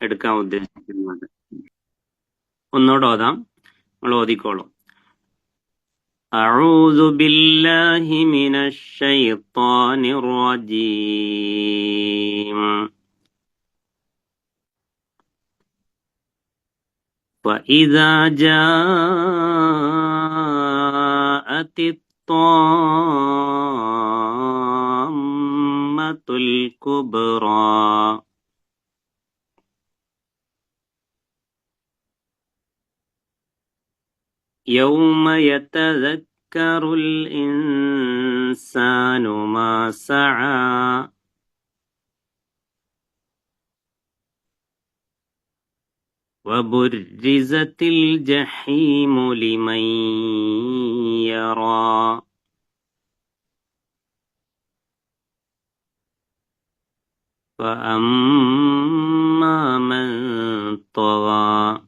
എടുക്കാൻ ഉദ്ദേശിക്കുന്നത് ഒന്നുകൂടെ ഓതാം നമ്മൾ ഓതിക്കോളും أعوذ بالله من الشيطان الرجيم وإذا جاءت الطامة الكبرى يوم يتذكر الإنسان ما سعى. وبرزت الجحيم لمن يرى. فأما من طغى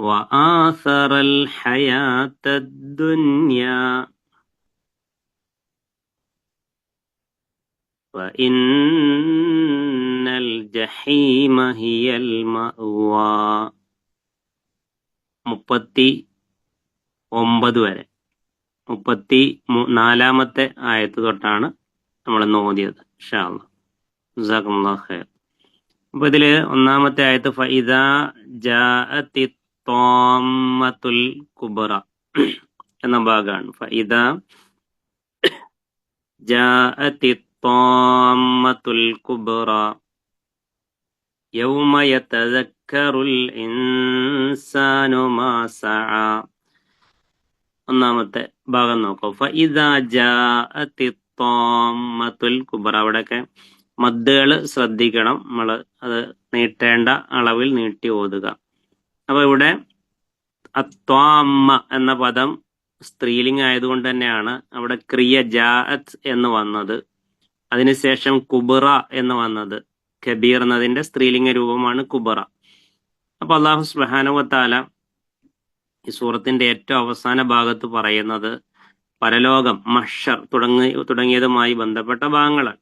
وآثر الحياة الدنيا فإن الجحيم هي المأوى മുപ്പത്തി ഒമ്പത് വരെ മുപ്പത്തി മൂ- നാലാമത്തെ ആയത്ത് തൊട്ടാണ് നമ്മൾ ഇന്ന് ഓതിയത് ഷാള്ള ഖൈർ അപ്പൊ ഇതില് ഒന്നാമത്തെ ആയത്ത് ഫൈദ ജാഅത്തി തോമത്തുൽ കുബറ എന്ന ഭാഗമാണ് ഫൈദ ജാഅത്തി തോമത്തുൽ കുബറ യൗമ യതദക്കറുൽ ഇൻസാനു മാ സഅ. ഒന്നാമത്തെ ഭാഗം നോക്കൂ. ഫൈദ ജാഅത്തി തോമത്തുൽ കുബറ. അവിടെയൊക്കെ മദ്ദുകൾ ശ്രദ്ധിക്കണം. നമ്മൾ അത് നീട്ടേണ്ട അളവിൽ നീട്ടി ഓതുക. അപ്പൊ ഇവിടെ അത്വാമ്മ എന്ന പദം സ്ത്രീലിംഗ് ആയതുകൊണ്ട് തന്നെയാണ് അവിടെ ക്രിയ ജാഅത്ത് എന്ന് വന്നത്. അതിനുശേഷം കുബറ എന്ന് വന്നത്. കബീർ എന്നതിന്റെ സ്ത്രീലിംഗ രൂപമാണ് കുബറ. അപ്പൊ അള്ളാഹു സുബാനുവത്താല ഈ സൂറത്തിന്റെ ഏറ്റവും അവസാന ഭാഗത്ത് പറയുന്നത് പരലോകം മഷർ തുടങ്ങി തുടങ്ങിയതുമായി ബന്ധപ്പെട്ട ഭാഗങ്ങളാണ്.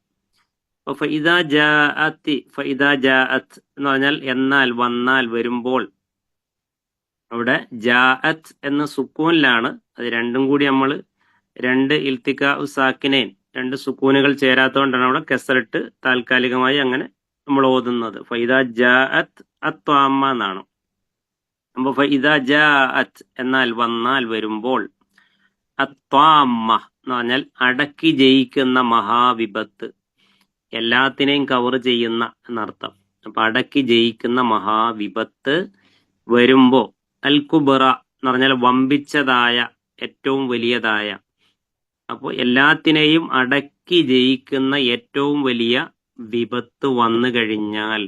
എന്ന് പറഞ്ഞാൽ എന്നാൽ വന്നാൽ വരുമ്പോൾ അവിടെ ജാഅത്ത് എന്ന സുക്കൂനിലാണ്. അത് രണ്ടും കൂടി നമ്മൾ രണ്ട് ഇൽത്തിക്ക ഉസാക്കിനെ രണ്ട് സുക്കൂനുകൾ ചേരാത്തതുകൊണ്ടാണ് അവിടെ കെസറിട്ട് താൽക്കാലികമായി അങ്ങനെ നമ്മൾ ഓതുന്നത്. ഫൈദ ജാഅത്ത് അത്വാമ്മ എന്നാണ്. അപ്പൊ ഫൈദ ജാഅത്ത് എന്നാൽ വന്നാൽ വരുമ്പോൾ അത്വാമ്മ എന്ന് പറഞ്ഞാൽ അടക്കി ജയിക്കുന്ന മഹാവിപത്ത്. എല്ലാത്തിനെയും കവർ ചെയ്യുന്ന എന്നർത്ഥം. അപ്പൊ അടക്കി ജയിക്കുന്ന മഹാവിപത്ത് വരുമ്പോ അൽ കുബറ എന്ന് പറഞ്ഞാൽ വമ്പിച്ചതായ ഏറ്റവും വലിയതായ. അപ്പോൾ എല്ലാത്തിനെയും അടക്കി ജയിക്കുന്ന ഏറ്റവും വലിയ വിപത്ത് വന്നു കഴിഞ്ഞാൽ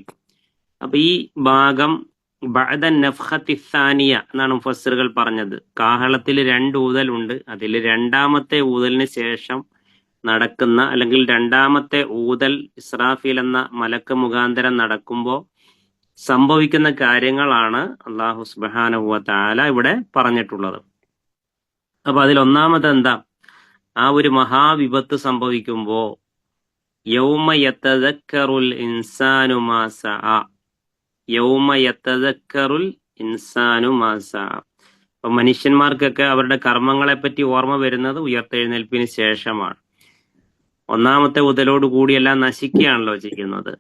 അപ്പൊ ഈ ഭാഗം ബഅദ നഫ്ഹത്തിസാനിയ എന്നാണ് മുഫസ്സിറുകൾ പറഞ്ഞത്. കാഹളത്തിൽ രണ്ട് ഊതലുണ്ട്. അതിൽ രണ്ടാമത്തെ ഊതലിന് ശേഷം നടക്കുന്ന അല്ലെങ്കിൽ രണ്ടാമത്തെ ഊതൽ ഇസ്രാഫീൽ എന്ന മലക്ക് മുഖാന്തരം നടക്കുമ്പോൾ സംഭവിക്കുന്ന കാര്യങ്ങളാണ് അള്ളാഹു സുബ്ഹാനഹു താല ഇവിടെ പറഞ്ഞിട്ടുള്ളത്. അപ്പൊ അതിൽ ഒന്നാമത് എന്താ? ആ ഒരു മഹാവിപത്ത് സംഭവിക്കുമ്പോ യൗമ ഇൻസാനുമാസ ഇൻസാനു ഇൻസാനുമാസ അപ്പൊ മനുഷ്യന്മാർക്കൊക്കെ അവരുടെ കർമ്മങ്ങളെ പറ്റി ഓർമ്മ വരുന്നത് ഉയർത്തെഴുന്നേൽപ്പിന് ശേഷമാണ്. ഒന്നാമത്തെ ഉതലോട് കൂടിയെല്ലാം നശിക്കുകയാണല്ലോ ചെയ്യുന്നത്.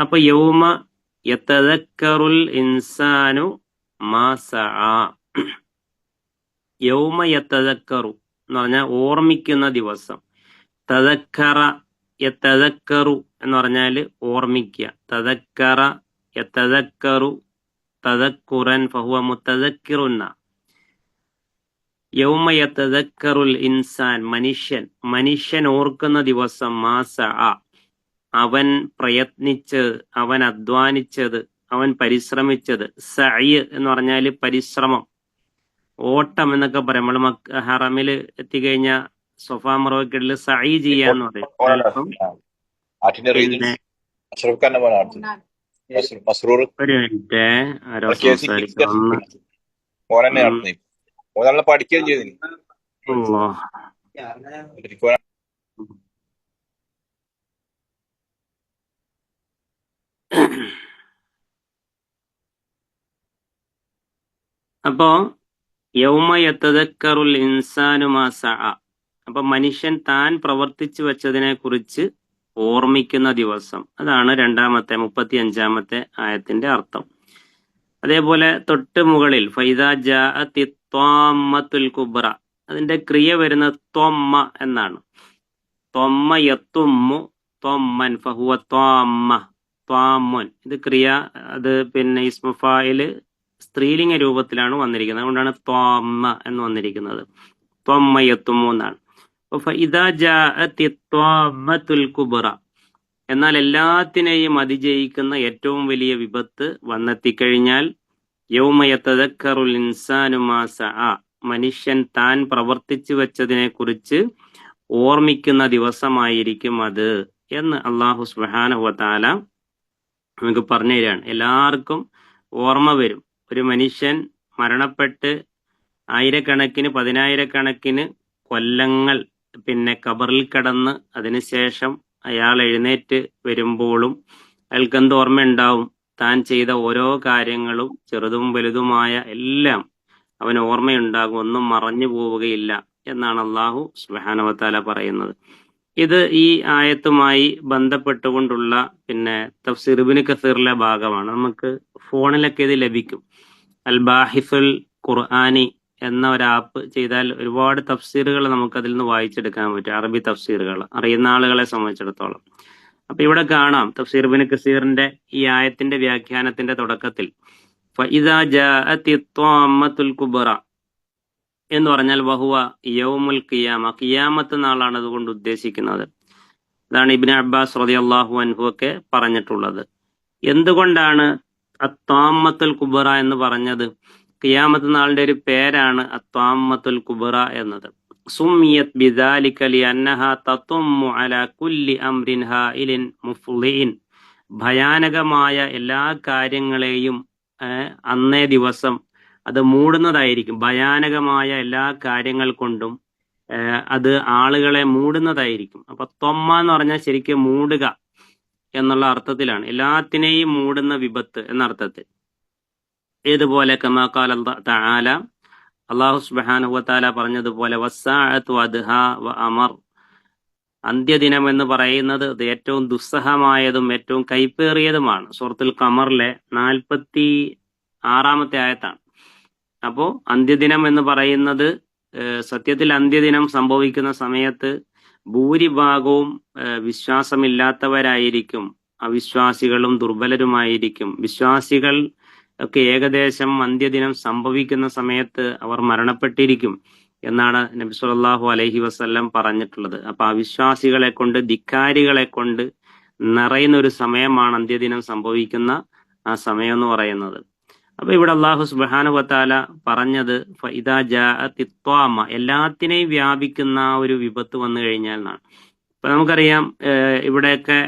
അപ്പൊ യൗമ യത്തദക്കറുൽ ഇൻസാനു യൗമ യത്തദക്കറു എന്ന് പറഞ്ഞാൽ ഓർമ്മിക്കുന്ന ദിവസം. തദക്കറ യത്തദക്കറു എന്ന് പറഞ്ഞാൽ ഓർമ്മിക്കുക. തദക്കറ യത്തദക്കറു തദക്കുറൻ ഫഹുവ മുത്തദക്കിറുന്ന. യൗമ യത്തദക്കറുൽ ഇൻസാൻ മനുഷ്യൻ. മനുഷ്യൻ ഓർക്കുന്ന ദിവസം മാസ അവൻ പ്രയത്നിച്ച് അവൻ അധ്വാനിച്ചത് അവൻ പരിശ്രമിച്ചത്. സഅയ് എന്ന് പറഞ്ഞാൽ പരിശ്രമം. ഓട്ടം എന്നൊക്കെ പറയും. നമ്മൾ മക്ക ഹറമിൽ എത്തിക്കഴിഞ്ഞ സൊഫാ മറവക്കിടയിൽ സഅയ് ചെയ്യാന്ന് പറയും. ഒരു മിനിറ്റ് ആരോ സംസാരിക്കുന്നു പഠിക്കുകയും ചെയ്തിന് അപ്പോ യൗമയത്തതക്കറുൽ ഇൻസാനു മാ സഅ. അപ്പൊ മനുഷ്യൻ താൻ പ്രവർത്തിച്ചു വെച്ചതിനെ കുറിച്ച് ഓർമ്മിക്കുന്ന ദിവസം. അതാണ് രണ്ടാമത്തെ മുപ്പത്തി അഞ്ചാമത്തെ ആയത്തിന്റെ അർത്ഥം. അതേപോലെ തൊട്ട് മുകളിൽ ഫൈദ ജാഅത്തി ത്വാമ്മത്തുൽ കുബ്ര. അതിന്റെ ക്രിയ വരുന്ന ത്വമ്മ എന്നാണ്. ത്വമ്മ യത്തുമ്മു ത്വമ്മൻ ഫഹുവ ത്വാമ്മ. ത്വാമുൻ ഇത് ക്രിയ അത് പിന്നെ ഇസ്മഫായിൽ സ്ത്രീലിംഗ രൂപത്തിലാണ് വന്നിരിക്കുന്നത്. അതുകൊണ്ടാണ് ത്വാമ്മ എന്ന് വന്നിരിക്കുന്നത്. ത്വമ്മയത്തുമെന്നാണ്. എന്നാൽ എല്ലാത്തിനെയും അതിജയിക്കുന്ന ഏറ്റവും വലിയ വിപത്ത് വന്നെത്തിക്കഴിഞ്ഞാൽ യൗമയത്തതക്കറുൽ ഇൻസാനുമാസ മനുഷ്യൻ താൻ പ്രവർത്തിച്ചു വെച്ചതിനെ കുറിച്ച് ഓർമ്മിക്കുന്ന ദിവസമായിരിക്കും അത് എന്ന് അള്ളാഹു സുബ്ഹാനഹു വതആല നമുക്ക് പറഞ്ഞു തരികയാണ് എല്ലാവർക്കും ഓർമ്മ വരും. ഒരു മനുഷ്യൻ മരണപ്പെട്ട് ആയിരക്കണക്കിന് പതിനായിരക്കണക്കിന് കൊല്ലങ്ങൾ പിന്നെ കബറിൽ കിടന്ന് അതിനുശേഷം അയാൾ എഴുന്നേറ്റ് വരുമ്പോഴും അയാൾക്ക് എന്ത് ഓർമ്മയുണ്ടാവും? താൻ ചെയ്ത ഓരോ കാര്യങ്ങളും ചെറുതും വലുതുമായ എല്ലാം അവന് ഓർമ്മയുണ്ടാകും. ഒന്നും മറഞ്ഞു പോവുകയില്ല എന്നാണ് അള്ളാഹു സുബാനവത്താല പറയുന്നത്. ഇത് ഈ ആയത്തുമായി ബന്ധപ്പെട്ടുകൊണ്ടുള്ള പിന്നെ തഫ്സിറുബിന് കസീറിലെ ഭാഗമാണ്. നമുക്ക് ഫോണിലൊക്കെ ഇത് ലഭിക്കും. അൽ ബാഹിഫുൽ ഖുർആാനി എന്ന ഒരു ആപ്പ് ചെയ്താൽ ഒരുപാട് തഫ്സീറുകൾ നമുക്ക് അതിൽ നിന്ന് വായിച്ചെടുക്കാൻ പറ്റും. അറബി തഫ്സീറുകൾ അറിയുന്ന ആളുകളെ സംബന്ധിച്ചിടത്തോളം. അപ്പൊ ഇവിടെ കാണാം തഫ്സീർ കസീറിന്റെ ഈ ആയത്തിന്റെ വ്യാഖ്യാനത്തിന്റെ തുടക്കത്തിൽ കുബ്ര എന്ന് പറഞ്ഞാൽ വഹുവ യൗമുൽ ഖിയാമ. ഖിയാമത്ത് നാളാണ് അതുകൊണ്ട് ഉദ്ദേശിക്കുന്നത്. അതാണ് ഇബിൻ അബ്ബാസ് റതി അള്ളാഹു അൻഹു ഒക്കെ പറഞ്ഞിട്ടുള്ളത്. എന്തുകൊണ്ടാണ് അത്താമത്തുൽ കുബറ എന്ന് പറഞ്ഞത്? ഖിയാമത്ത് നാളിന്റെ ഒരു പേരാണ് അത്താമത്തുൽ കുബറ എന്നത്. സുമിയത് ബിദാലിക്കലി അന്നഹ തത്തുമ്മു കുല്ലി അംരിൻ ഭയാനകമായ എല്ലാ കാര്യങ്ങളെയും അന്നേ ദിവസം അത് മൂടുന്നതായിരിക്കും. ഭയാനകമായ എല്ലാ കാര്യങ്ങൾ കൊണ്ടും അത് ആളുകളെ മൂടുന്നതായിരിക്കും. അപ്പൊ തൊമ്മ എന്ന് പറഞ്ഞാൽ ശരിക്കും മൂടുക എന്നുള്ള അർത്ഥത്തിലാണ്. എല്ലാത്തിനെയും മൂടുന്ന വിപത്ത് എന്ന അർത്ഥത്തിൽ. ഏതുപോലെ കമാക്കാല താല അള്ളാഹു സുബ്ഹാനഹു വതആല പറഞ്ഞതുപോലെ അമർ. അന്ത്യദിനം എന്ന് പറയുന്നത് ഏറ്റവും ദുസ്സഹമായതും ഏറ്റവും കൈപ്പേറിയതുമാണ്. സുഹൃത്തുൽ കമറിലെ നാൽപ്പത്തി ആറാമത്തെ ആയത്താണ്. അപ്പോ അന്ത്യദിനം എന്ന് പറയുന്നത് സത്യത്തിൽ അന്ത്യദിനം സംഭവിക്കുന്ന സമയത്ത് ഭൂരിഭാഗവും വിശ്വാസമില്ലാത്തവരായിരിക്കും അവിശ്വാസികളും ദുർബലരുമായിരിക്കും. വിശ്വാസികൾ ഒക്കെ ഏകദേശം അന്ത്യദിനം സംഭവിക്കുന്ന സമയത്ത് അവർ മരണപ്പെട്ടിരിക്കും എന്നാണ് നബി സല്ലല്ലാഹു അലഹി വസല്ലം പറഞ്ഞിട്ടുള്ളത്. അപ്പൊ അവിശ്വാസികളെ കൊണ്ട് ധിക്കാരികളെ കൊണ്ട് നിറയുന്ന ഒരു സമയമാണ് അന്ത്യദിനം സംഭവിക്കുന്ന ആ സമയം എന്ന് പറയുന്നത്. അപ്പൊ ഇവിടെ അള്ളാഹു സുബ്ഹാനഹു വതആല പറഞ്ഞത് ഫൈദാ ജാ തിത്വാമ എല്ലാത്തിനെയും വ്യാപിക്കുന്ന ഒരു വിപത്ത് വന്നു കഴിഞ്ഞാൽ എന്നാണ്. ഇപ്പൊ നമുക്കറിയാം ഇവിടെയൊക്കെ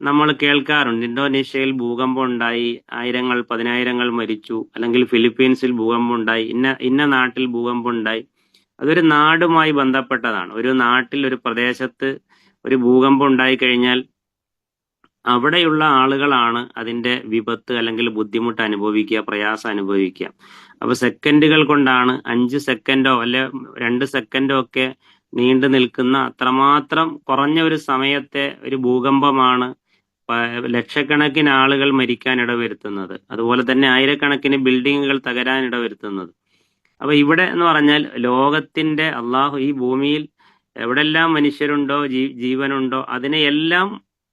നമ്മൾ കേൾക്കാറുണ്ട്. ഇന്തോനേഷ്യയിൽ ഭൂകമ്പം ഉണ്ടായി ആയിരങ്ങൾ പതിനായിരങ്ങൾ മരിച്ചു. അല്ലെങ്കിൽ ഫിലിപ്പീൻസിൽ ഭൂകമ്പം ഉണ്ടായി ഇന്ന ഇന്ന നാട്ടിൽ ഭൂകമ്പം ഉണ്ടായി. അതൊരു നാടുമായി ബന്ധപ്പെട്ടതാണ്. ഒരു നാട്ടിൽ ഒരു പ്രദേശത്ത് ഒരു ഭൂകമ്പം ഉണ്ടായി കഴിഞ്ഞാൽ അവിടെയുള്ള ആളുകളാണ് അതിന്റെ വിപത്ത് അല്ലെങ്കിൽ ബുദ്ധിമുട്ട് അനുഭവിക്കുക പ്രയാസം അനുഭവിക്കുക. അപ്പൊ സെക്കൻഡുകൾ കൊണ്ടാണ് അഞ്ച് സെക്കൻഡോ അല്ലെ രണ്ട് സെക്കൻഡോ ഒക്കെ നീണ്ടു നിൽക്കുന്ന അത്രമാത്രം കുറഞ്ഞ ഒരു സമയത്തെ ഒരു ഭൂകമ്പമാണ് ലക്ഷക്കണക്കിന് ആളുകൾ മരിക്കാൻ ഇടവരുത്തുന്നത്. അതുപോലെ തന്നെ ആയിരക്കണക്കിന് ബിൽഡിങ്ങുകൾ തകരാൻ ഇടവരുത്തുന്നത്. അപ്പൊ ഇവിടെ എന്ന് പറഞ്ഞാൽ ലോകത്തിന്റെ അള്ളാഹു ഈ ഭൂമിയിൽ എവിടെല്ലാം മനുഷ്യരുണ്ടോ ജീ ജീവനുണ്ടോ അതിനെയെല്ലാം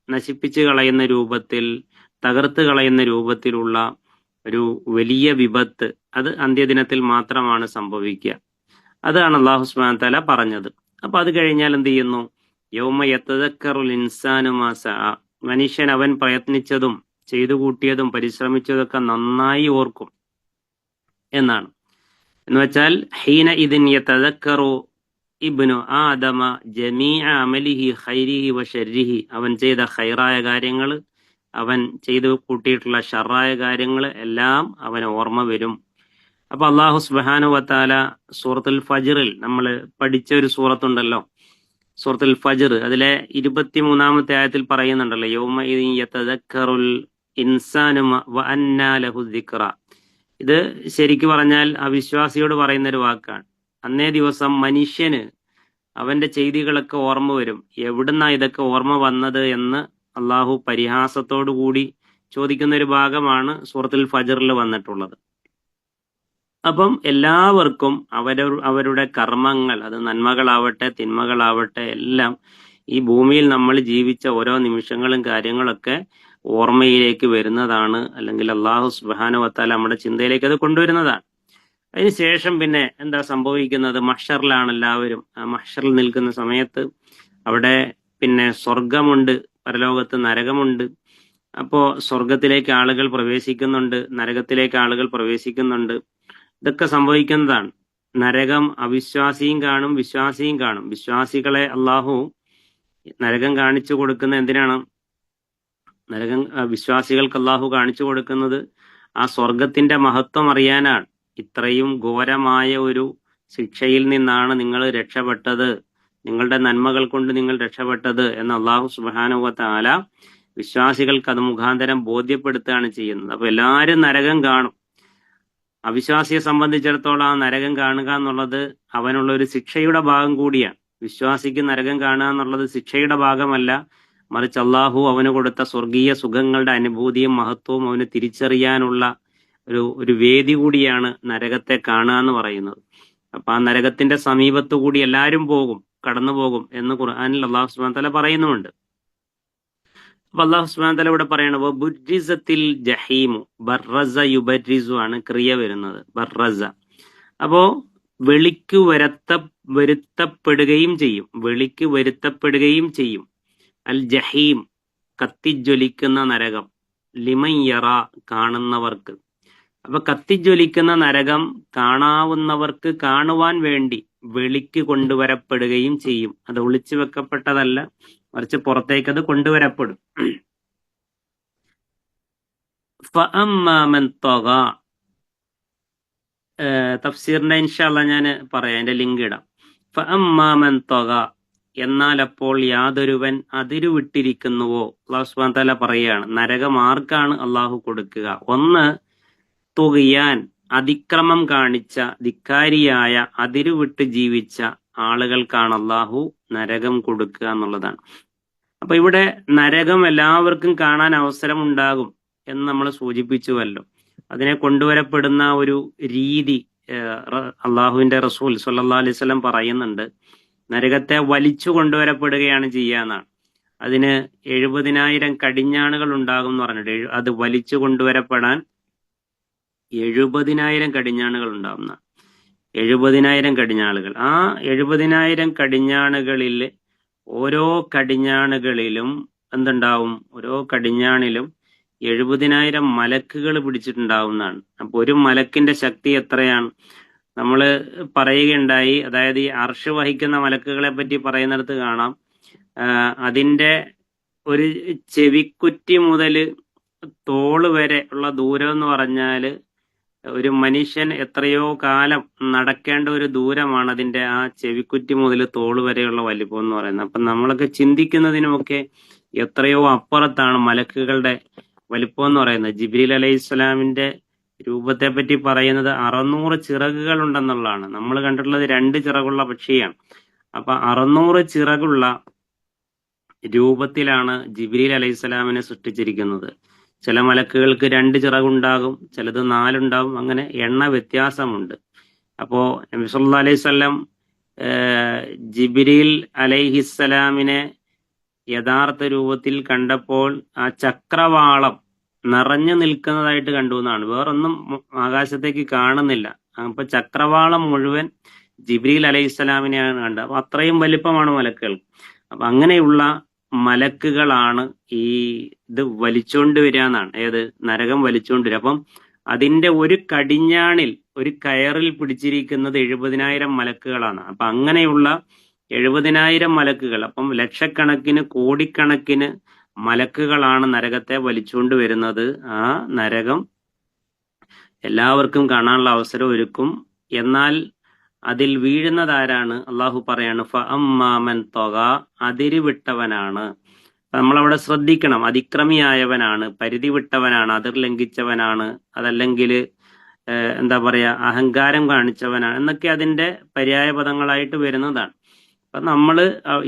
നശിപ്പിച്ചു കളയുന്ന രൂപത്തിൽ തകർത്ത് കളയുന്ന രൂപത്തിലുള്ള ഒരു വലിയ വിപത്ത് അത് അന്ത്യദിനത്തിൽ മാത്രമാണ് സംഭവിക്കുക. അതാണ് അള്ളാഹു സുബ്ഹാനഹു തല പറഞ്ഞത്. അപ്പൊ അത് കഴിഞ്ഞാൽ എന്ത് ചെയ്യുന്നു? യൗമ യത്തതക്കറുൽ ഇൻസാനു മാസ സഅ. മനുഷ്യൻ അവൻ പ്രയത്നിച്ചതും ചെയ്തു കൂട്ടിയതും പരിശ്രമിച്ചതൊക്കെ നന്നായി ഓർക്കും എന്നാണ്. എന്ന് വെച്ചാൽ ഹീന ഇതിൻ യതദക്കറു ഇബ്നു ആദമ ജമീഅ അമലിഹി ഖൈരിഹി വ ശർരിഹി അവൻ ചെയ്ത ഖൈറായ കാര്യങ്ങൾ അവൻ ചെയ്തു കൂട്ടിയിട്ടുള്ള ഷറായ കാര്യങ്ങൾ എല്ലാം അവന് ഓർമ്മ വരും. അപ്പൊ അള്ളാഹു സുബാനു വത്താല സൂറത്തുൽ ഫജ്റിൽ നമ്മൾ പഠിച്ച ഒരു സൂറത്തുണ്ടല്ലോ. സൂറത്തുൽ ഫജ്ർ അതിലെ ഇരുപത്തി മൂന്നാമത്തെ ആയത്തിൽ പറയുന്നുണ്ടല്ലോ യൗമ യതദക്കറുൽ ഇത് ശരിക്കു പറഞ്ഞാൽ അവിശ്വാസിയോട് പറയുന്ന ഒരു വാക്കാണ്. അന്നേ ദിവസം മനുഷ്യന് അവന്റെ ചെയ്തികളൊക്കെ ഓർമ്മ വരും. എവിടുന്നാ ഇതൊക്കെ ഓർമ്മ വന്നത് എന്ന് അള്ളാഹു പരിഹാസത്തോടു കൂടി ചോദിക്കുന്ന ഒരു ഭാഗമാണ് സൂറത്തുൽ ഫജറിൽ വന്നിട്ടുള്ളത്. അപ്പം എല്ലാവർക്കും അവര അവരുടെ കർമ്മങ്ങൾ അത് നന്മകളാവട്ടെ തിന്മകളാവട്ടെ എല്ലാം ഈ ഭൂമിയിൽ നമ്മൾ ജീവിച്ച ഓരോ നിമിഷങ്ങളും കാര്യങ്ങളൊക്കെ ഓർമ്മയിലേക്ക് വരുന്നതാണ്. അല്ലെങ്കിൽ അള്ളാഹു സുബാനുവത്താൽ നമ്മുടെ ചിന്തയിലേക്ക് അത് കൊണ്ടുവരുന്നതാണ്. അതിനുശേഷം പിന്നെ എന്താ സംഭവിക്കുന്നത്? മഷറിലാണ് എല്ലാവരും. മഷറിൽ നിൽക്കുന്ന സമയത്ത് അവിടെ പിന്നെ സ്വർഗമുണ്ട് പരലോകത്ത് നരകമുണ്ട്. അപ്പോ സ്വർഗത്തിലേക്ക് ആളുകൾ പ്രവേശിക്കുന്നുണ്ട് നരകത്തിലേക്ക് ആളുകൾ പ്രവേശിക്കുന്നുണ്ട്. ഇതൊക്കെ സംഭവിക്കുന്നതാണ്. നരകം അവിശ്വാസിയും കാണും വിശ്വാസിയും കാണും. വിശ്വാസികളെ അള്ളാഹു നരകം കാണിച്ചു കൊടുക്കുന്ന എന്തിനാണ്? നരകം വിശ്വാസികൾക്ക് അള്ളാഹു കാണിച്ചു കൊടുക്കുന്നത് ആ സ്വർഗത്തിന്റെ മഹത്വം അറിയാനാണ്. ഇത്രയും ഘോരമായ ഒരു ശിക്ഷയിൽ നിന്നാണ് നിങ്ങൾ രക്ഷപ്പെട്ടത്. നിങ്ങളുടെ നന്മകൾ കൊണ്ട് നിങ്ങൾ രക്ഷപ്പെട്ടത് എന്ന് അള്ളാഹു സുബാനുവ താല വിശ്വാസികൾക്ക് അത് മുഖാന്തരം ബോധ്യപ്പെടുത്തുകയാണ് ചെയ്യുന്നത്. അപ്പൊ എല്ലാവരും നരകം കാണും. അവിശ്വാസിയെ സംബന്ധിച്ചിടത്തോളം ആ നരകം കാണുക എന്നുള്ളത് അവനുള്ള ഒരു ശിക്ഷയുടെ ഭാഗം കൂടിയാണ്. വിശ്വാസിക്ക് നരകം കാണുക എന്നുള്ളത് ശിക്ഷയുടെ ഭാഗമല്ല. മറിച്ച് അള്ളാഹു അവന് കൊടുത്ത സ്വർഗീയ സുഖങ്ങളുടെ അനുഭൂതിയും മഹത്വവും അവന് തിരിച്ചറിയാനുള്ള ഒരു ഒരു വേദി കൂടിയാണ് നരകത്തെ കാണുക എന്ന് പറയുന്നത്. അപ്പൊ ആ നരകത്തിന്റെ സമീപത്തു കൂടി എല്ലാവരും പോകും കടന്നു പോകും എന്ന് ഖുർആാനിൽ അള്ളാഹു സുബാൻ തല പറയുന്നുമുണ്ട്. അപ്പൊ അള്ളാഹു സുബാൻ തല ഇവിടെ പറയണത് ജഹീമു ബർറസ യുബരിസു ആണ് ക്രിയ വരുന്നത് ബർറസ. അപ്പോ വെളിക്ക് വരത്ത വരുത്തപ്പെടുകയും ചെയ്യും വെളിക്ക് വരുത്തപ്പെടുകയും ചെയ്യും. അൽ ജഹീം കത്തിജ്വലിക്കുന്ന നരകം ലിമയ്യറ യറ കാണുന്നവർക്ക്. അപ്പൊ കത്തിജ്വലിക്കുന്ന നരകം കാണാവുന്നവർക്ക് കാണുവാൻ വേണ്ടി വെളിക്ക് കൊണ്ടുവരപ്പെടുകയും ചെയ്യും. അത് ഒളിച്ചു വെക്കപ്പെട്ടതല്ല മറിച്ച് പുറത്തേക്ക് അത് കൊണ്ടുവരപ്പെടും. തഫ്സീറിന്റെ ഇൻഷാല്ല ഞാൻ പറയാം എന്റെ ലിങ്ക് ഇടാം. ഫഅമ്മാമൻ തൊക എന്നാൽ അപ്പോൾ യാതൊരുവൻ അതിരുവിട്ടിരിക്കുന്നുവോ? അള്ളാഹു സുബാൻ തല പറയുകയാണ് നരകം ആർക്കാണ് അള്ളാഹു കൊടുക്കുക? ഒന്ന് തുകയാൻ അതിക്രമം കാണിച്ച ധിക്കാരിയായ അതിരുവിട്ട് ജീവിച്ച ആളുകൾക്കാണ് അള്ളാഹു നരകം കൊടുക്കുക എന്നുള്ളതാണ്. അപ്പൊ ഇവിടെ നരകം എല്ലാവർക്കും കാണാൻ അവസരം ഉണ്ടാകും എന്ന് നമ്മൾ സൂചിപ്പിച്ചുവല്ലോ. അതിനെ കൊണ്ടുവരപ്പെടുന്ന ഒരു രീതി അള്ളാഹുവിന്റെ റസൂൽ സല്ലാ അലൈഹി പറയുന്നുണ്ട്. നരകത്തെ വലിച്ചു കൊണ്ടുവരപ്പെടുകയാണ് ചെയ്യാന്നാണ് അതിന് എഴുപതിനായിരം കടിഞ്ഞാണുകൾ ഉണ്ടാകും എന്ന് പറഞ്ഞിട്ട് അത് വലിച്ചു കൊണ്ടുവരപ്പെടാൻ എഴുപതിനായിരം കടിഞ്ഞാണുകൾ ഉണ്ടാവുന്ന എഴുപതിനായിരം കടിഞ്ഞാളുകൾ. ആ എഴുപതിനായിരം കടിഞ്ഞാണുകളിൽ ഓരോ കടിഞ്ഞാണുകളിലും എന്തുണ്ടാവും? ഓരോ കടിഞ്ഞാണിലും എഴുപതിനായിരം മലക്കുകൾ പിടിച്ചിട്ടുണ്ടാവുന്നതാണ്. അപ്പൊ ഒരു മലക്കിന്റെ ശക്തി എത്രയാണ്? നമ്മൾ പറയുകയുണ്ടായി അതായത് ഈ അർഷ് വഹിക്കുന്ന മലക്കുകളെ പറ്റി പറയുന്നിടത്ത് കാണാം. അതിന്റെ ഒരു ചെവിക്കുറ്റി മുതൽ തോൾ വരെ ഉള്ള ദൂരം എന്ന് പറഞ്ഞാൽ ഒരു മനുഷ്യൻ എത്രയോ കാലം നടക്കേണ്ട ഒരു ദൂരമാണ് അതിന്റെ ആ ചെവിക്കുറ്റി മുതൽ തോൾ വരെയുള്ള വലിപ്പം എന്ന് പറയുന്നത്. അപ്പൊ നമ്മളൊക്കെ ചിന്തിക്കുന്നതിനുമൊക്കെ എത്രയോ അപ്പുറത്താണ് മലക്കുകളുടെ വലിപ്പം എന്ന് പറയുന്നത്. ജിബ്രീൽ അലൈഹി സ്വലാമിന്റെ രൂപത്തെ പറ്റി പറയുന്നത് അറുന്നൂറ് ചിറകുകൾ ഉണ്ടെന്നുള്ളതാണ് നമ്മൾ കണ്ടിട്ടുള്ളത് രണ്ട് ചിറകുള്ള പക്ഷിയാണ്. അപ്പൊ അറുന്നൂറ് ചിറകുള്ള രൂപത്തിലാണ് ജിബ്രീൽ അലൈഹി സ്വലാമിനെ സൃഷ്ടിച്ചിരിക്കുന്നത്. ചില മലക്കുകൾക്ക് രണ്ട് ചിറകുണ്ടാകും ചിലത് നാലുണ്ടാകും അങ്ങനെ എണ്ണ വ്യത്യാസമുണ്ട്. അപ്പോ നബി സല്ലല്ലാഹു അലൈഹി വസല്ലം ജിബ്രീൽ അലൈഹിസ്സലാമിനെ യഥാർത്ഥ രൂപത്തിൽ കണ്ടപ്പോൾ ആ ചക്രവാളം നിറഞ്ഞു നിൽക്കുന്നതായിട്ട് കണ്ടു എന്നാണ്. വേറൊന്നും ആകാശത്തേക്ക് കാണുന്നില്ല. അപ്പൊ ചക്രവാളം മുഴുവൻ ജിബ്രീൽ അലൈഹിസ്സലാമിനെയാണ് കണ്ടത്. അപ്പൊ അത്രയും വലിപ്പമാണ് മലക്കുകൾ. അപ്പൊ അങ്ങനെയുള്ള മലക്കുകളാണ് ഈ ഇത് വലിച്ചുകൊണ്ട് വരിക ഏത്? നരകം വലിച്ചുകൊണ്ട് വരിക. അപ്പം അതിന്റെ ഒരു കടിഞ്ഞാണിൽ ഒരു കയറിൽ പിടിച്ചിരിക്കുന്നത് എഴുപതിനായിരം മലക്കുകളാണ്. അപ്പൊ അങ്ങനെയുള്ള എഴുപതിനായിരം മലക്കുകൾ അപ്പം ലക്ഷക്കണക്കിന് കോടിക്കണക്കിന് മലക്കുകളാണ് നരകത്തെ വലിച്ചുകൊണ്ട് വരുന്നത്. ആ നരകം എല്ലാവർക്കും കാണാനുള്ള അവസരം ഒരുക്കും. എന്നാൽ അതിൽ വീഴുന്നതാരാണ്? അള്ളാഹു പറയാണ് ഫ അമ്മാമൻ തൊക അതിരിവിട്ടവനാണ്. നമ്മളവിടെ ശ്രദ്ധിക്കണം അതിക്രമിയായവനാണ് പരിധി വിട്ടവനാണ് അതിർ ലംഘിച്ചവനാണ് അതല്ലെങ്കിൽ എന്താ പറയാ അഹങ്കാരം കാണിച്ചവനാണ് എന്നൊക്കെ അതിന്റെ പര്യായ പദങ്ങളായിട്ട് വരുന്നതാണ്. അപ്പൊ നമ്മൾ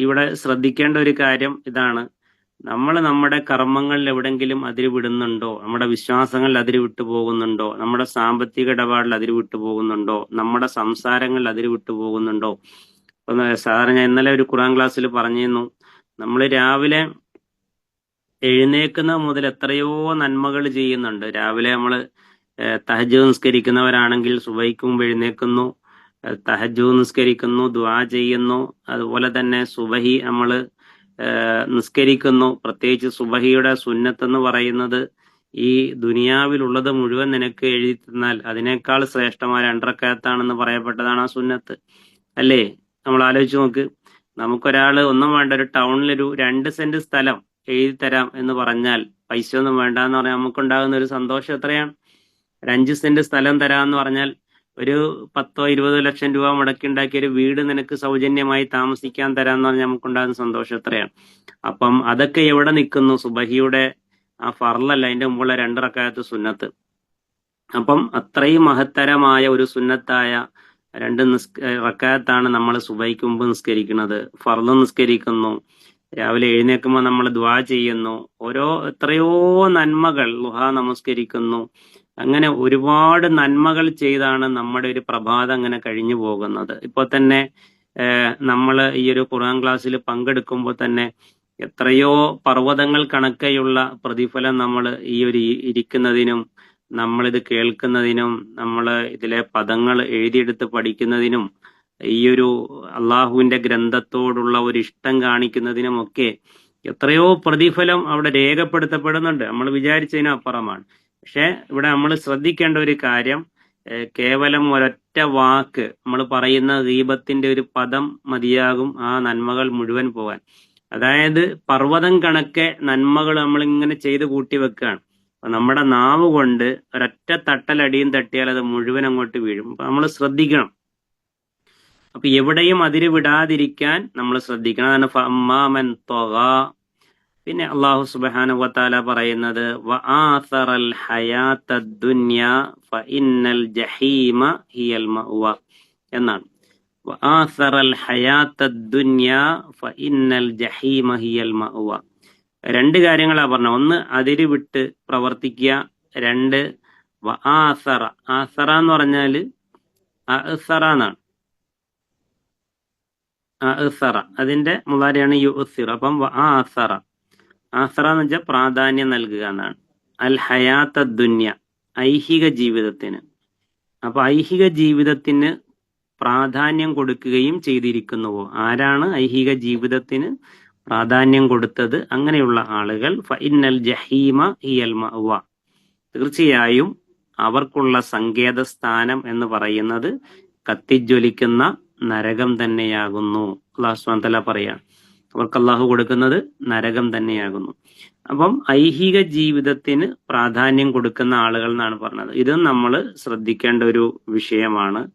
ഇവിടെ ശ്രദ്ധിക്കേണ്ട ഒരു കാര്യം ഇതാണ്. നമ്മൾ നമ്മുടെ കർമ്മങ്ങളിൽ എവിടെങ്കിലും അതിര് വിടുന്നുണ്ടോ നമ്മുടെ വിശ്വാസങ്ങളിൽ അതിര് വിട്ടു പോകുന്നുണ്ടോ? നമ്മുടെ സാമ്പത്തിക ഇടപാടിൽ അതിര് വിട്ടു പോകുന്നുണ്ടോ? നമ്മുടെ സംസാരങ്ങളിൽ അതിര് വിട്ടു പോകുന്നുണ്ടോ സാധാരണ ഞാൻ ഇന്നലെ ഒരു ഖുറാൻ ക്ലാസ്സിൽ പറഞ്ഞിരുന്നു. നമ്മൾ രാവിലെ എഴുന്നേക്കുന്ന മുതൽ എത്രയോ നന്മകൾ ചെയ്യുന്നുണ്ട്. രാവിലെ നമ്മൾ തഹജ് നിസ്കരിക്കുന്നവരാണെങ്കിൽ സുബൈക്ക് മുമ്പ് എഴുന്നേക്കുന്നു തഹജു നിസ്കരിക്കുന്നു ദ്വാ ചെയ്യുന്നു. അതുപോലെ തന്നെ സുബഹി നമ്മൾ നിസ്കരിക്കുന്നു. പ്രത്യേകിച്ച് സുബഹിയുടെ സുന്നത്ത് എന്ന് പറയുന്നത് ഈ ദുനിയാവിലുള്ളത് മുഴുവൻ നിനക്ക് എഴുതി തന്നാൽ അതിനേക്കാൾ ശ്രേഷ്ഠമായ രണ്ടറക്കാത്താണെന്ന് പറയപ്പെട്ടതാണ് ആ സുന്നത്ത്. അല്ലേ? നമ്മൾ ആലോചിച്ച് നോക്ക്. നമുക്കൊരാൾ ഒന്നും വേണ്ട ഒരു ടൗണിലൊരു രണ്ട് സെന്റ് സ്ഥലം എഴുതി തരാം എന്ന് പറഞ്ഞാൽ പൈസ ഒന്നും വേണ്ട എന്ന് പറഞ്ഞാൽ നമുക്കുണ്ടാകുന്ന ഒരു സന്തോഷം എത്രയാണ്? ഒരു അഞ്ച് സെന്റ് സ്ഥലം തരാമെന്ന് പറഞ്ഞാൽ ഒരു പത്തോ ഇരുപതോ ലക്ഷം രൂപ മുടക്കി ഉണ്ടാക്കിയ ഒരു വീട് നിനക്ക് സൗജന്യമായി താമസിക്കാൻ തരാന്ന് പറഞ്ഞാൽ നമുക്കുണ്ടാകുന്ന സന്തോഷം എത്രയാണ്? അപ്പം അതൊക്കെ എവിടെ നിൽക്കുന്നു? സുബഹിയുടെ ആ ഫർലല്ല അതിന്റെ മുമ്പുള്ള രണ്ടിറക്കാലത്ത് സുന്നത്ത്. അപ്പം അത്രയും മഹത്തരമായ ഒരു സുന്നത്തായ രണ്ട് നിസ്ക റക്കാത്താണ് നമ്മൾ സുബൈക്ക് മുമ്പ് നിസ്കരിക്കുന്നത്. ഫർദ് നിസ്കരിക്കുന്നു. രാവിലെ എഴുന്നേൽക്കുമ്പോൾ നമ്മൾ ദ്വാ ചെയ്യുന്നു. ഓരോ എത്രയോ നന്മകൾ ലുഹ നമസ്കരിക്കുന്നു. അങ്ങനെ ഒരുപാട് നന്മകൾ ചെയ്താണ് നമ്മുടെ ഒരു പ്രഭാതം അങ്ങനെ കഴിഞ്ഞു പോകുന്നത്. ഇപ്പൊ തന്നെ നമ്മൾ ഈ ഒരു ഖുർആൻ ക്ലാസ്സിൽ പങ്കെടുക്കുമ്പോൾ തന്നെ എത്രയോ പർവതങ്ങൾ കണക്കെയുള്ള പ്രതിഫലം നമ്മൾ ഈ ഒരു ഇരിക്കുന്നതിനും നമ്മളിത് കേൾക്കുന്നതിനും നമ്മൾ ഇതിലെ പദങ്ങൾ എഴുതിയെടുത്ത് പഠിക്കുന്നതിനും ഈ ഒരു അള്ളാഹുവിന്റെ ഗ്രന്ഥത്തോടുള്ള ഒരു ഇഷ്ടം കാണിക്കുന്നതിനുമൊക്കെ എത്രയോ പ്രതിഫലം അവിടെ രേഖപ്പെടുത്തപ്പെടുന്നുണ്ട്. നമ്മൾ വിചാരിച്ചതിനും അപ്പുറമാണ് പക്ഷെ ഇവിടെ നമ്മൾ ശ്രദ്ധിക്കേണ്ട ഒരു കാര്യം കേവലം ഒരൊറ്റ വാക്ക് നമ്മൾ പറയുന്ന ദീപത്തിന്റെ ഒരു പദം മതിയാകും ആ നന്മകൾ മുഴുവൻ പോകാൻ അതായത് പർവതം കണക്കെ നന്മകൾ നമ്മൾ ഇങ്ങനെ ചെയ്ത് കൂട്ടി വെക്കുകയാണ്. അപ്പൊ നമ്മുടെ നാവ് കൊണ്ട് ഒരൊറ്റ തട്ടലടിയും തട്ടിയാൽ അത് മുഴുവൻ അങ്ങോട്ട് വീഴും. അപ്പൊ നമ്മൾ ശ്രദ്ധിക്കണം. അപ്പൊ എവിടെയും അതിര് വിടാതിരിക്കാൻ നമ്മൾ ശ്രദ്ധിക്കണം. അതാണ് ഫമ്മാമൻ തൊക പിന്നെ അള്ളാഹു സുബാന വത്താല പറയുന്നത് എന്നാണ്. രണ്ട് കാര്യങ്ങളാ പറഞ്ഞ ഒന്ന് അതിര് വിട്ട് പ്രവർത്തിക്കുക. രണ്ട് ആസറ. ആസറ എന്ന് പറഞ്ഞാൽ അസറ എന്നാണ്. അസറ അതിന്റെ മുതാരിയാണ് യു അപ്പം ആസറ. ആസറ എന്ന് വെച്ചാൽ പ്രാധാന്യം നൽകുക എന്നാണ്. അൽ ഹയാത്ത ദുന്യ ഐഹിക ജീവിതത്തിന്. അപ്പൊ ഐഹിക ജീവിതത്തിന് പ്രാധാന്യം കൊടുക്കുകയും ചെയ്തിരിക്കുന്നുവോ? ആരാണ് ഐഹിക ജീവിതത്തിന് പ്രാധാന്യം കൊടുത്തത്? അങ്ങനെയുള്ള ആളുകൾ. ഫൈനൽ ജഹീമ ഹിയൽ മഅവ. തീർച്ചയായും അവർക്കുള്ള സങ്കേത സ്ഥാനം എന്ന് പറയുന്നത് കത്തിജ്വലിക്കുന്ന നരകം തന്നെയാകുന്നു. അള്ളാഹു സുബ്ഹാനഹു പറയാണ് അവർക്ക് അള്ളാഹു കൊടുക്കുന്നത് നരകം തന്നെയാകുന്നു. അപ്പം ഐഹിക ജീവിതത്തിന് പ്രാധാന്യം കൊടുക്കുന്ന ആളുകൾ എന്നാണ് പറഞ്ഞത്. ഇത് നമ്മൾ ശ്രദ്ധിക്കേണ്ട ഒരു വിഷയമാണ്.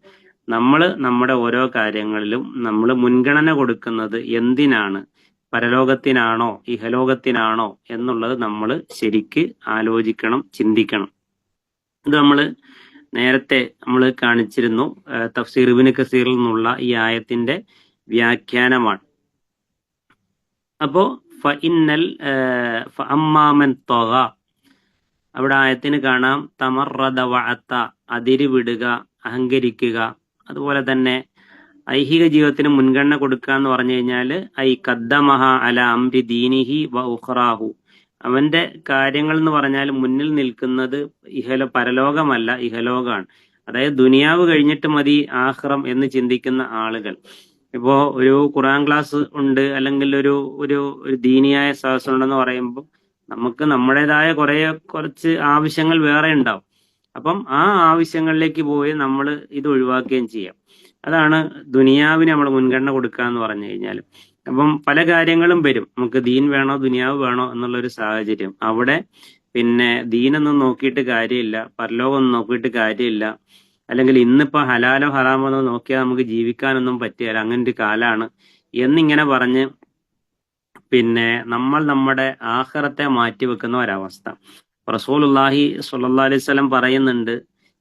നമ്മൾ നമ്മുടെ ഓരോ കാര്യങ്ങളിലും നമ്മൾ മുൻഗണന കൊടുക്കുന്നത് എന്തിനാണ്? പരലോകത്തിനാണോ? ഇഹലോകത്തിനാണോ? എന്നുള്ളത് നമ്മൾ ശരിക്ക് ആലോചിക്കണം ചിന്തിക്കണം. ഇത് നമ്മൾ നേരത്തെ നമ്മൾ കാണിച്ചിരുന്നു തഫ്സീർ ഇബിന് കസീറിൽ നിന്നുള്ള ഈ ആയത്തിന്റെ വ്യാഖ്യാനമാണ്. അപ്പോ ഫഇന്നൽ അമ്മാമൻ തൊക അവിടെ ആയത്തിന് കാണാം. തമറദ വഅത്ത അതിരുവിടുക അഹങ്കരിക്കുക. അതുപോലെ തന്നെ ഐഹിക ജീവിതത്തിന് മുൻഗണന കൊടുക്കുക എന്ന് പറഞ്ഞു കഴിഞ്ഞാൽ ഐ കദ്ദമഹ അല അംരി ദീനിഹി വ ഉഖ്റാഹു. അവന്റെ കാര്യങ്ങൾ എന്ന് പറഞ്ഞാൽ മുന്നിൽ നിൽക്കുന്നത് ഇഹല പരലോകമല്ല ഇഹലോകമാണ് അതായത് ദുനിയാവ് കഴിഞ്ഞിട്ട് മതി ആഹ്റം എന്ന് ചിന്തിക്കുന്ന ആളുകൾ. ഇപ്പോ ഒരു ഖുറാൻ ക്ലാസ് ഉണ്ട് അല്ലെങ്കിൽ ഒരു ഒരു ഒരു ദീനിയായ സദസ് ഉണ്ടെന്ന് പറയുമ്പോൾ നമുക്ക് നമ്മുടേതായ കുറെ കുറച്ച് ആവശ്യങ്ങൾ വേറെ ഉണ്ടാവും. അപ്പം ആ ആവശ്യങ്ങളിലേക്ക് പോയി നമ്മൾ ഇത് ഒഴിവാക്കുകയും ചെയ്യാം. അതാണ് ദുനിയാവിന് നമ്മൾ മുൻഗണന കൊടുക്കുക എന്ന് പറഞ്ഞു കഴിഞ്ഞാൽ. അപ്പം പല കാര്യങ്ങളും വരും. നമുക്ക് ദീൻ വേണോ ദുനിയാവ് വേണോ എന്നുള്ള ഒരു സാഹചര്യം. അവിടെ പിന്നെ ദീനൊന്നും നോക്കിയിട്ട് കാര്യമില്ല പരലോകമൊന്നും നോക്കിയിട്ട് കാര്യമില്ല. അല്ലെങ്കിൽ ഇന്നിപ്പോ ഹലാലോ ഹറാമോ നോക്കിയാൽ നമുക്ക് ജീവിക്കാനൊന്നും പറ്റിയാൽ അങ്ങനെ ഒരു കാലാണ്. എന്നിങ്ങനെ പറഞ്ഞ് പിന്നെ നമ്മൾ നമ്മുടെ ആഹ്റത്തെ മാറ്റിവെക്കുന്ന ഒരവസ്ഥ. റസൂലുള്ളാഹി സുല്ലാ അലൈഹി വസല്ലം പറയുന്നുണ്ട്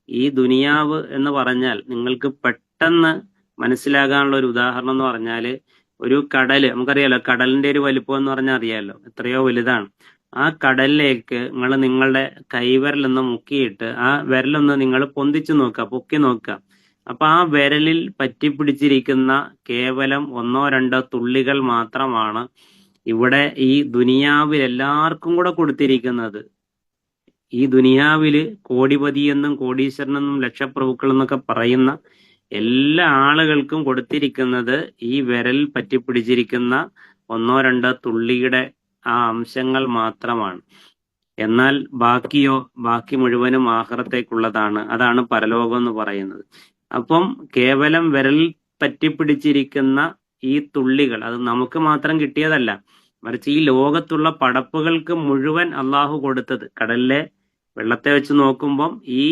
ഈ ദുനിയാവ് എന്ന് പറഞ്ഞാൽ നിങ്ങൾക്ക് പെട്ടെന്ന് മനസ്സിലാകാനുള്ള ഒരു ഉദാഹരണം എന്ന് പറഞ്ഞാൽ ഒരു കടൽ. നമുക്കറിയാലോ കടലിന്റെ ഒരു വലിപ്പം എന്ന് പറഞ്ഞാൽ അറിയാലോ എത്രയോ വലുതാണ്. ആ കടലിലേക്ക് നിങ്ങൾ നിങ്ങളുടെ കൈവിരലൊന്ന് മുക്കിയിട്ട് ആ വിരലൊന്ന് നിങ്ങൾ പൊന്തിച്ചു നോക്കുക പൊക്കി നോക്കുക. അപ്പൊ ആ വിരലിൽ പറ്റിപ്പിടിച്ചിരിക്കുന്ന കേവലം ഒന്നോ രണ്ടോ തുള്ളികൾ മാത്രമാണ് ഇവിടെ ഈ ദുനിയാവിൽ എല്ലാവർക്കും കൂടെ കൊടുത്തിരിക്കുന്നത്. ഈ ദുനിയാവിൽ കോടിപതി എന്നും കോടീശ്വരനെന്നും ലക്ഷപ്രഭുക്കൾ എന്നൊക്കെ പറയുന്ന എല്ലാ ആളുകൾക്കും കൊടുത്തിരിക്കുന്നത് ഈ വിരൽ പറ്റിപ്പിടിച്ചിരിക്കുന്ന ഒന്നോ രണ്ടോ തുള്ളിയുടെ ആ അംശങ്ങൾ മാത്രമാണ്. എന്നാൽ ബാക്കിയോ ബാക്കി മുഴുവനും ആഹ്റത്തേക്കുള്ളതാണ് അതാണ് പരലോകം എന്ന് പറയുന്നത്. അപ്പം കേവലം വിരൽ പറ്റിപ്പിടിച്ചിരിക്കുന്ന ഈ തുള്ളികൾ അത് നമുക്ക് മാത്രം കിട്ടിയതല്ല മറിച്ച് ഈ ലോകത്തുള്ള പടപ്പുകൾക്ക് മുഴുവൻ അള്ളാഹു കൊടുത്തത്. കടലിലെ വെള്ളത്തെ വെച്ച് നോക്കുമ്പം ഈ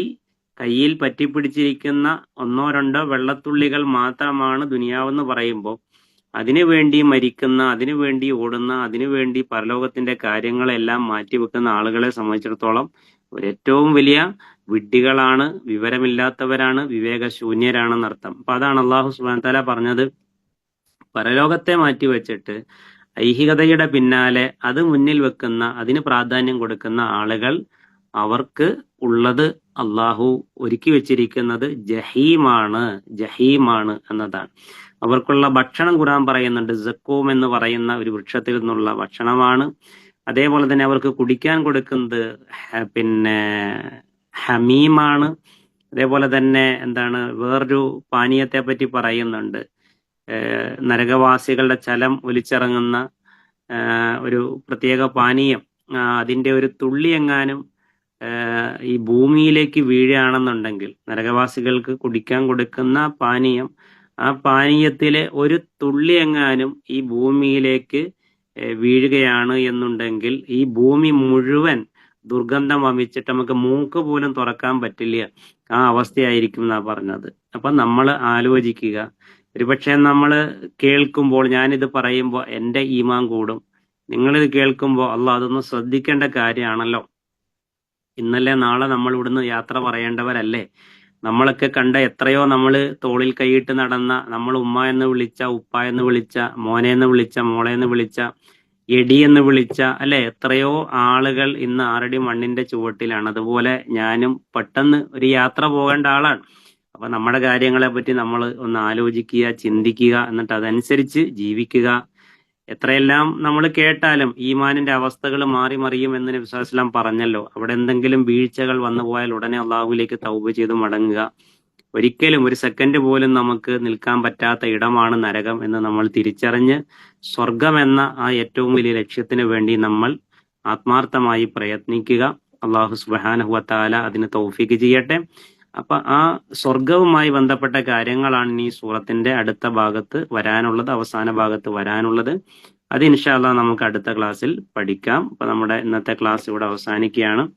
കയ്യിൽ പറ്റിപ്പിടിച്ചിരിക്കുന്ന ഒന്നോ രണ്ടോ വെള്ളത്തുള്ളികൾ മാത്രമാണ് ദുനിയാവെന്ന് പറയുമ്പോൾ അതിനുവേണ്ടി മരിക്കുന്ന അതിനുവേണ്ടി ഓടുന്ന അതിനുവേണ്ടി പരലോകത്തിന്റെ കാര്യങ്ങളെല്ലാം മാറ്റിവെക്കുന്ന ആളുകളെ സംബന്ധിച്ചിടത്തോളം ഏറ്റവും വലിയ വിഡ്ഢികളാണ് വിവരമില്ലാത്തവരാണ് വിവേകശൂന്യരാണെന്നർത്ഥം അപ്പൊ അതാണ് അള്ളാഹു സുബാൻ തല പറഞ്ഞത്. പരലോകത്തെ മാറ്റിവെച്ചിട്ട് ഐഹികതയുടെ പിന്നാലെ അത് മുന്നിൽ വെക്കുന്ന അതിന് പ്രാധാന്യം കൊടുക്കുന്ന ആളുകൾ അവർക്ക് ഉള്ളത് അള്ളാഹു ഒരുക്കി വെച്ചിരിക്കുന്നത് ജഹീമാണ് ജഹീമാണ് എന്നതാണ്. അവർക്കുള്ള ഭക്ഷണം ഖുറാൻ പറയുന്നുണ്ട്. ജക്കോം എന്ന് പറയുന്ന ഒരു വൃക്ഷത്തിൽ നിന്നുള്ള ഭക്ഷണമാണ്. അതേപോലെ തന്നെ അവർക്ക് കുടിക്കാൻ കൊടുക്കുന്നത് പിന്നെ ഹമീമാണ്. അതേപോലെ തന്നെ എന്താണ് വേറൊരു പാനീയത്തെ പറ്റി പറയുന്നുണ്ട് നരകവാസികളുടെ ചലം ഒലിച്ചിറങ്ങുന്ന ഒരു പ്രത്യേക പാനീയം. അതിന്റെ ഒരു തുള്ളി എങ്ങാനും ഈ ഭൂമിയിലേക്ക് വീഴുകയാണെന്നുണ്ടെങ്കിൽ നരകവാസികൾക്ക് കുടിക്കാൻ കൊടുക്കുന്ന പാനീയം ആ പാനീയത്തിലെ ഒരു തുള്ളി എങ്ങാനും ഈ ഭൂമിയിലേക്ക് വീഴുകയാണ് എന്നുണ്ടെങ്കിൽ ഈ ഭൂമി മുഴുവൻ ദുർഗന്ധം വമിച്ചിട്ട് നമുക്ക് മൂക്ക് പോലും തുറക്കാൻ പറ്റില്ല. ആ അവസ്ഥയായിരിക്കും എന്നാ പറഞ്ഞത്. അപ്പൊ നമ്മൾ ആലോചിക്കുക. ഒരുപക്ഷെ നമ്മൾ കേൾക്കുമ്പോൾ ഞാനിത് പറയുമ്പോൾ എന്റെ ഈമാൻ കൂടും. നിങ്ങളിത് കേൾക്കുമ്പോൾ അല്ല അതൊന്നും ശ്രദ്ധിക്കേണ്ട കാര്യമാണല്ലോ. ഇന്നലെ നാളെ നമ്മൾ ഇവിടുന്ന് യാത്ര പറയേണ്ടവരല്ലേ? നമ്മളൊക്കെ കണ്ട എത്രയോ നമ്മൾ തോളിൽ കൈയിട്ട് നടന്ന നമ്മൾ ഉമ്മ എന്ന് വിളിച്ച ഉപ്പ എന്ന് വിളിച്ച മോനെ എന്ന് വിളിച്ച മോളെ എന്ന് വിളിച്ച എടി എന്ന് വിളിച്ച അല്ലെ? എത്രയോ ആളുകൾ ഇന്ന് ആറടി മണ്ണിന്റെ ചുവട്ടിലാണ്. അതുപോലെ ഞാനും പെട്ടെന്ന് ഒരു യാത്ര പോകേണ്ട ആളാണ്. അപ്പൊ നമ്മുടെ കാര്യങ്ങളെ പറ്റി നമ്മൾ ഒന്ന് ആലോചിക്കുക ചിന്തിക്കുക എന്നിട്ട് അതനുസരിച്ച് ജീവിക്കുക. എത്രയെല്ലാം നമ്മൾ കേട്ടാലും ഈമാനിന്റെ അവസ്ഥകൾ മാറി മറിയും എന്ന് നബി സ്വല്ലല്ലാഹു പറഞ്ഞല്ലോ. അവിടെ എന്തെങ്കിലും വീഴ്ചകൾ വന്നു പോയാൽ ഉടനെ അള്ളാഹുവിലേക്ക് തൗബ ചെയ്ത് മടങ്ങുക. ഒരിക്കലും ഒരു സെക്കൻഡ് പോലും നമുക്ക് നിൽക്കാൻ പറ്റാത്ത ഇടമാണ് നരകം എന്ന് നമ്മൾ തിരിച്ചറിഞ്ഞ് സ്വർഗം എന്ന ആ ഏറ്റവും വലിയ ലക്ഷ്യത്തിന് വേണ്ടി നമ്മൾ ആത്മാർത്ഥമായി പ്രയത്നിക്കുക. അള്ളാഹു സുബ്ഹാനഹു വതആല അതിന് തൗഫീക്ക് ചെയ്യട്ടെ. അപ്പൊ ആ സ്വർഗവുമായി ബന്ധപ്പെട്ട കാര്യങ്ങളാണ് ഈ സൂറത്തിന്റെ അടുത്ത ഭാഗത്ത് വരാനുള്ളത് അവസാന ഭാഗത്ത് വരാനുള്ളത്. അത് ഇൻഷാല്ല നമുക്ക് അടുത്ത ക്ലാസ്സിൽ പഠിക്കാം. അപ്പൊ നമ്മുടെ ഇന്നത്തെ ക്ലാസ് ഇവിടെ അവസാനിക്കുകയാണ്.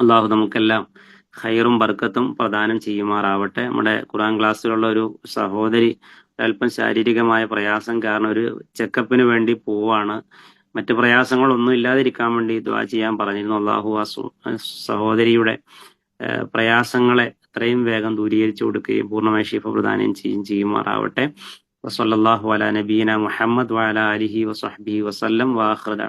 അള്ളാഹു നമുക്കെല്ലാം ഹൈറും ബർക്കത്തും പ്രദാനം ചെയ്യുമാറാവട്ടെ. നമ്മുടെ ഖുറാൻ ക്ലാസ്സിലുള്ള ഒരു സഹോദരി അല്പം ശാരീരികമായ പ്രയാസം കാരണം ഒരു ചെക്കപ്പിന് വേണ്ടി പോവാണ്. മറ്റു പ്രയാസങ്ങളൊന്നും ഇല്ലാതിരിക്കാൻ വേണ്ടി ദ്വാ ചെയ്യാൻ പറഞ്ഞിരുന്നു. അള്ളാഹു ആ സഹോദരിയുടെ പ്രയാസങ്ങളെ എത്രയും വേഗം ദൂരീകരിച്ചു കൊടുക്കുകയും പൂർണമായി ഷിഫ പ്രദാനം ചെയ്യും ചെയ്യുമാറാവട്ടെ. വസല്ലാഹു അലാ നബീന മുഹമ്മദ് വഅല അലിഹി വസഹ്ബിഹി വസല്ലം വാഖിറ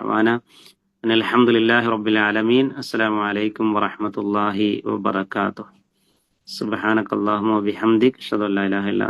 അലഹമുല്ലാഹി റബ്ബിൽ ആലമീൻ. അസ്സലാമു വലൈക്കും വറഹ്മത്തുള്ളാഹി വബറകാതുഹു. സുബാനക്കല്ലാഹു വബിഹംദിക അഷ്ഹദു അൻ ലാ ഇലാഹ ഇല്ല